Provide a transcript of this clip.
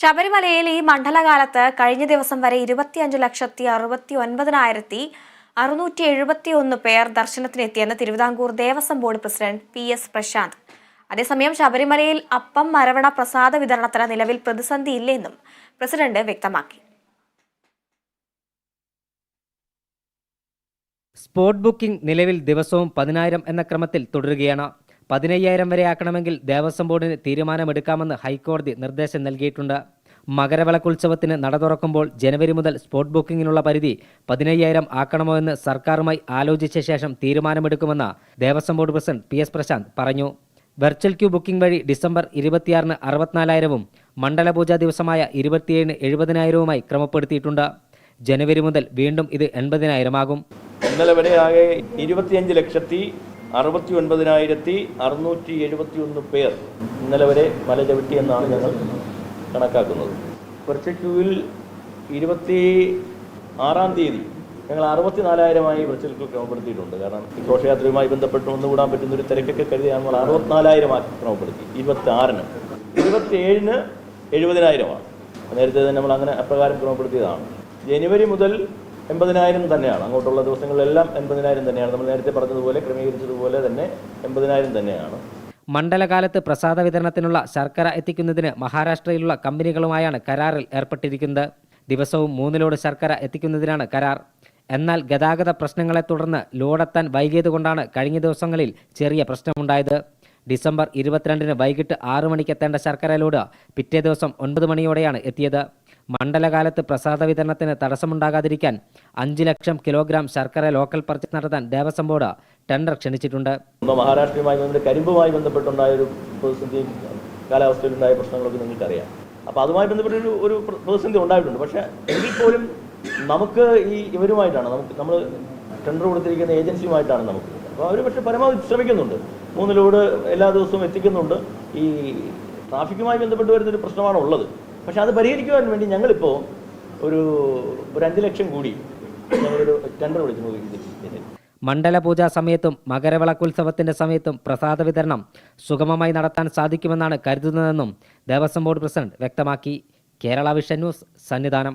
ശബരിമലയിൽ ഈ മണ്ഡലകാലത്ത് കഴിഞ്ഞ ദിവസം വരെ ഇരുപത്തിയഞ്ച് ലക്ഷത്തി അറുപത്തി ഒൻപതിനായിരത്തി അറുന്നൂറ്റി എഴുപത്തി ഒന്ന് പേർ ദർശനത്തിനെത്തിയെന്ന് Thiruvithamkoor Devaswom board president P S Prashanth. അതേസമയം ശബരിമലയിൽ അപ്പം മരവണ പ്രസാദ വിതരണത്തിന് നിലവിൽ പ്രതിസന്ധിയില്ലെന്നും പ്രസിഡന്റ് വ്യക്തമാക്കി. സ്പോട്ട് ബുക്കിംഗ് നിലവിൽ ദിവസവും പതിനായിരം എന്ന ക്രമത്തിൽ തുടരുകയാണ്. പതിനയ്യായിരം വരെ ആക്കണമെങ്കിൽ ദേവസ്വം ബോർഡിന് തീരുമാനമെടുക്കാമെന്ന് ഹൈക്കോടതി നിർദ്ദേശം നൽകിയിട്ടുണ്ട്. മകരവിളക്കുത്സവത്തിന് നട തുറക്കുമ്പോൾ ജനുവരി മുതൽ സ്പോട്ട് ബുക്കിങ്ങിനുള്ള പരിധി പതിനയ്യായിരം ആക്കണമോ എന്ന് സർക്കാരുമായി ആലോചിച്ച ശേഷം തീരുമാനമെടുക്കുമെന്ന് Devaswom board president P S Prashanth പറഞ്ഞു. വെർച്വൽ ക്യൂ ബുക്കിംഗ് വഴി ഡിസംബർ ഇരുപത്തിയാറിന് അറുപത്തിനാലായിരവും മണ്ഡലപൂജാ ദിവസമായ ഇരുപത്തിയേഴിന് എഴുപതിനായിരവുമായി ക്രമപ്പെടുത്തിയിട്ടുണ്ട്. ജനുവരി മുതൽ വീണ്ടും ഇത് എൺപതിനായിരമാകും. ഇന്നലെ വരെ ആകെ ഇരുപത്തിയഞ്ച് ലക്ഷത്തി അറുപത്തി ഒൻപതിനായിരത്തി അറുന്നൂറ്റി എഴുപത്തി ഒന്ന് പേർ ഇന്നലെ വരെ മല ചവിട്ടി എന്നാണ് ഞങ്ങൾ കണക്കാക്കുന്നത്. കുറച്ച് ക്യൂവിൽ ഇരുപത്തി ആറാം തീയതി ഞങ്ങൾ അറുപത്തിനാലായിരമായി വെർച്വൽ ക്യൂ ക്രമപ്പെടുത്തിയിട്ടുണ്ട്. കാരണം ഘോഷയാത്രയുമായി ബന്ധപ്പെട്ട് ഒന്നുകൂടാൻ പറ്റുന്ന ഒരു തിരക്കൊക്കെ കരുതി നമ്മൾ അറുപത്തിനാലായിരം ക്രമപ്പെടുത്തി. ഇരുപത്തി ആറിന് ഇരുപത്തി ഏഴിന് എഴുപതിനായിരമാണ്. നേരത്തെ തന്നെ നമ്മൾ അങ്ങനെ അപ്രകാരം ക്രമപ്പെടുത്തിയതാണ്. ജനുവരി മുതൽ എൺപതിനായിരം തന്നെയാണ്. അങ്ങോട്ടുള്ള ദിവസങ്ങളിലെല്ലാം എൺപതിനായിരം തന്നെയാണ്. നമ്മൾ നേരത്തെ പറഞ്ഞതുപോലെ ക്രമീകരിച്ചതുപോലെ തന്നെ എൺപതിനായിരം തന്നെയാണ്. മണ്ഡലകാലത്ത് പ്രസാദ വിതരണത്തിനുള്ള ശർക്കര എത്തിക്കുന്നതിന് മഹാരാഷ്ട്രയിലുള്ള കമ്പനികളുമായാണ് കരാറിൽ ഏർപ്പെട്ടിരിക്കുന്നത്. ദിവസവും മൂന്ന് ലോഡ് ശർക്കര എത്തിക്കുന്നതിനാണ് കരാർ. എന്നാൽ ഗതാഗത പ്രശ്നങ്ങളെ തുടർന്ന് ലോഡെത്താൻ വൈകിയതുകൊണ്ടാണ് കഴിഞ്ഞ ദിവസങ്ങളിൽ ചെറിയ പ്രശ്നമുണ്ടായത്. ഡിസംബർ ഇരുപത്തിരണ്ടിന് വൈകിട്ട് ആറു മണിക്ക് എത്തേണ്ട ശർക്കര ലോഡ് പിറ്റേ ദിവസം ഒൻപത് മണിയോടെയാണ് എത്തിയത്. മണ്ഡലകാലത്ത് പ്രസാദ വിതരണത്തിന് തടസ്സമുണ്ടാകാതിരിക്കാൻ അഞ്ച് ലക്ഷം കിലോഗ്രാം ശർക്കര ലോക്കൽ പർച്ചേസ് നടത്താൻ ദേവസ്വം ബോർഡ് ടെൻഡർ ക്ഷണിച്ചിട്ടുണ്ട്. മഹാരാഷ്ട്രയുമായി ബന്ധപ്പെട്ട് കരിമ്പുമായി ബന്ധപ്പെട്ടുണ്ടായ ഒരു പ്രതിസന്ധിയും കാലാവസ്ഥയിലുണ്ടായ പ്രശ്നങ്ങളൊക്കെ നിങ്ങൾക്കറിയാം. അപ്പോൾ അതുമായി ബന്ധപ്പെട്ട ഒരു ഒരു പ്രതിസന്ധി ഉണ്ടായിട്ടുണ്ട്. പക്ഷേ എങ്കിൽ പോലും നമുക്ക് ഈ ഇവരുമായിട്ടാണ് നമുക്ക് നമ്മൾ ടെൻഡർ കൊടുത്തിരിക്കുന്ന ഏജൻസിയുമായിട്ടാണ് നമുക്ക്. അപ്പോൾ അവർ പക്ഷേ പരമാവധി ശ്രമിക്കുന്നുണ്ട്. മൂന്ന് ലോഡ് എല്ലാ ദിവസവും എത്തിക്കുന്നുണ്ട്. ഈ ട്രാഫിക്കുമായി ബന്ധപ്പെട്ട് വരുന്നൊരു പ്രശ്നമാണ് ഉള്ളത് പക്ഷേ അത് പരിഹരിക്കുവാൻ വേണ്ടി ഞങ്ങളിപ്പോൾ ഒരു ഒരു അഞ്ച് ലക്ഷം കൂടി ഞങ്ങളൊരു ടെൻഡർ വിളിച്ചു നോക്കി മണ്ഡലപൂജാ സമയത്തും മകരവിളക്കുത്സവത്തിന്റെ സമയത്തും പ്രസാദ വിതരണം സുഗമമായി നടത്താൻ സാധിക്കുമെന്നാണ് കരുതുന്നതെന്നും ദേവസ്വം ബോർഡ് പ്രസിഡന്റ് വ്യക്തമാക്കി. Kerala vision news Sannidhanam.